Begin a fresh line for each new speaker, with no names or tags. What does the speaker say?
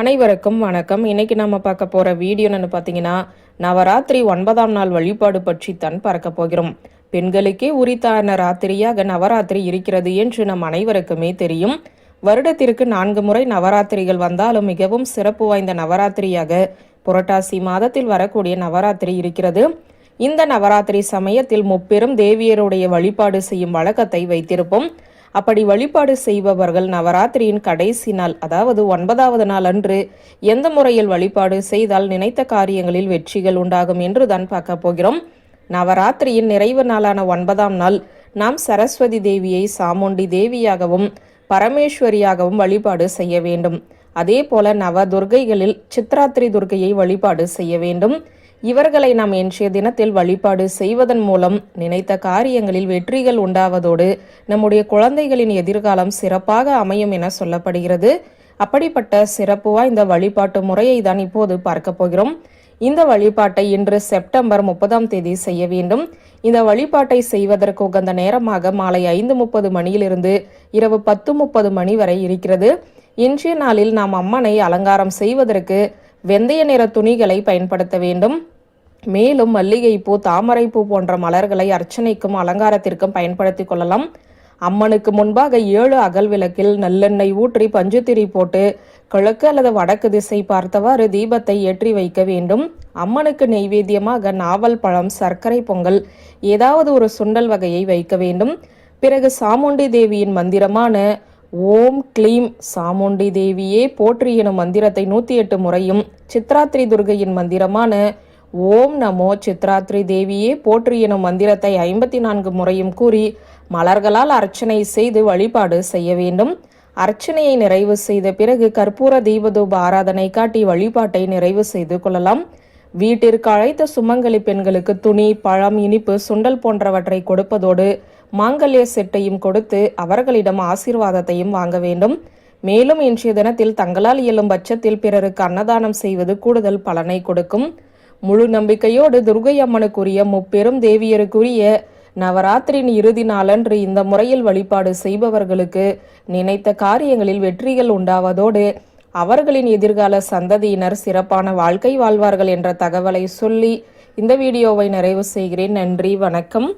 அனைவருக்கும் வணக்கம். இன்னைக்கு நம்ம பார்க்க போற வீடியோன்னு பார்த்தீங்கன்னா நவராத்திரி ஒன்பதாம் நாள் வழிபாடு பற்றி தான் பார்க்க போகிறோம். பெண்களுக்கே உரித்தான ராத்திரியாக நவராத்திரி இருக்கிறது என்று நம் அனைவருக்குமே தெரியும். வருடத்திற்கு நான்கு முறை நவராத்திரிகள் வந்தாலும் மிகவும் சிறப்பு வாய்ந்த நவராத்திரியாக புரட்டாசி மாதத்தில் வரக்கூடிய நவராத்திரி இருக்கிறது. இந்த நவராத்திரி சமயத்தில் முப்பெரும் தேவியருடைய வழிபாடு செய்யும் வழக்கத்தை வைத்திருப்போம். அப்படி வழிபாடு செய்பவர்கள் நவராத்திரியின் கடைசி நாள் அதாவது ஒன்பதாவது நாள் அன்று எந்த முறையில் வழிபாடு செய்தால் நினைத்த காரியங்களில் வெற்றிகள் உண்டாகும் என்று தான் பார்க்க போகிறோம். நவராத்திரியின் நிறைவு நாளான ஒன்பதாம் நாள் நாம் சரஸ்வதி தேவியை சாமுண்டி தேவியாகவும் பரமேஸ்வரியாகவும் வழிபாடு செய்ய வேண்டும். அதே போல நவ துர்க்கைகளில் சித்ராத்திரி துர்க்கையை வழிபாடு செய்ய வேண்டும். இவர்களை நாம் இன்றைய தினத்தில் வழிபாடு செய்வதன் மூலம் நினைத்த காரியங்களில் வெற்றிகள் உண்டாவதோடு நம்முடைய குழந்தைகளின் எதிர்காலம் சிறப்பாக அமையும் என சொல்லப்படுகிறது. அப்படிப்பட்ட சிறப்பு வாய்ந்த வழிபாட்டு முறையை தான் இப்போது பார்க்க போகிறோம். இந்த வழிபாட்டை இன்று செப்டம்பர் முப்பதாம் தேதி செய்ய வேண்டும். இந்த வழிபாட்டை செய்வதற்கு உகந்த நேரமாக மாலை ஐந்து முப்பது மணியிலிருந்து இரவு பத்து முப்பது மணி வரை இருக்கிறது. இன்றைய நாளில் நாம் அம்மனை அலங்காரம் செய்வதற்கு வெந்தய நிற துணிகளை பயன்படுத்த வேண்டும். மேலும் மல்லிகைப்பூ தாமரைப்பூ போன்ற மலர்களை அர்ச்சனைக்கும் அலங்காரத்திற்கும் பயன்படுத்திக் கொள்ளலாம். அம்மனுக்கு முன்பாக ஏழு அகல் விளக்கில் நல்லெண்ணெய் ஊற்றி பஞ்சுத்திரி போட்டு கிழக்கு அல்லது வடக்கு திசை பார்த்தவாறு தீபத்தை ஏற்றி வைக்க வேண்டும். அம்மனுக்கு நெய்வேத்தியமாக நாவல் பழம் சர்க்கரை பொங்கல் ஏதாவது ஒரு சுண்டல் வகையை வைக்க வேண்டும். பிறகு சாமுண்டி தேவியின் மந்திரமான ஓம் க்ளீம் சாமுண்டி தேவியே போற்றி எனும் மந்திரத்தை நூத்தி எட்டு முறையும் சித்ராத்ரி துர்கையின் மந்திரமான ஓம் நமோ சித்ராத்ரி தேவியே போற்றி எனும் மந்திரத்தை ஐம்பத்தி நான்கு முறையும் கூறி மலர்களால் அர்ச்சனை செய்து வழிபாடு செய்ய வேண்டும். அர்ச்சனையை நிறைவு செய்த பிறகு கற்பூர தீபதூப ஆராதனை காட்டி வழிபாட்டை நிறைவு செய்து கொள்ளலாம். வீட்டிற்கு அழைத்த சுமங்கலி பெண்களுக்கு துணி பழம் இனிப்பு சுண்டல் போன்றவற்றை கொடுப்பதோடு மாங்கல்ய செட்டையும் கொடுத்து அவர்களிடம் ஆசீர்வாதத்தையும் வாங்க வேண்டும். மேலும் இன்றைய தினத்தில் தங்களால் இயலும் பட்சத்தில் பிறருக்கு அன்னதானம் செய்வது கூடுதல் பலனை கொடுக்கும். முழு நம்பிக்கையோடு துர்கை அம்மனுக்குரிய முப்பெரும் தேவியருக்குரிய நவராத்திரியின் இறுதி நாளன்று இந்த முறையில் வழிபாடு செய்பவர்களுக்கு நினைத்த காரியங்களில் வெற்றிகள் உண்டாவதோடு அவர்களின் எதிர்கால சந்ததியினர் சிறப்பான வாழ்க்கை வாழ்வார்கள் என்ற தகவலை சொல்லி இந்த வீடியோவை நிறைவு செய்கிறேன். நன்றி வணக்கம்.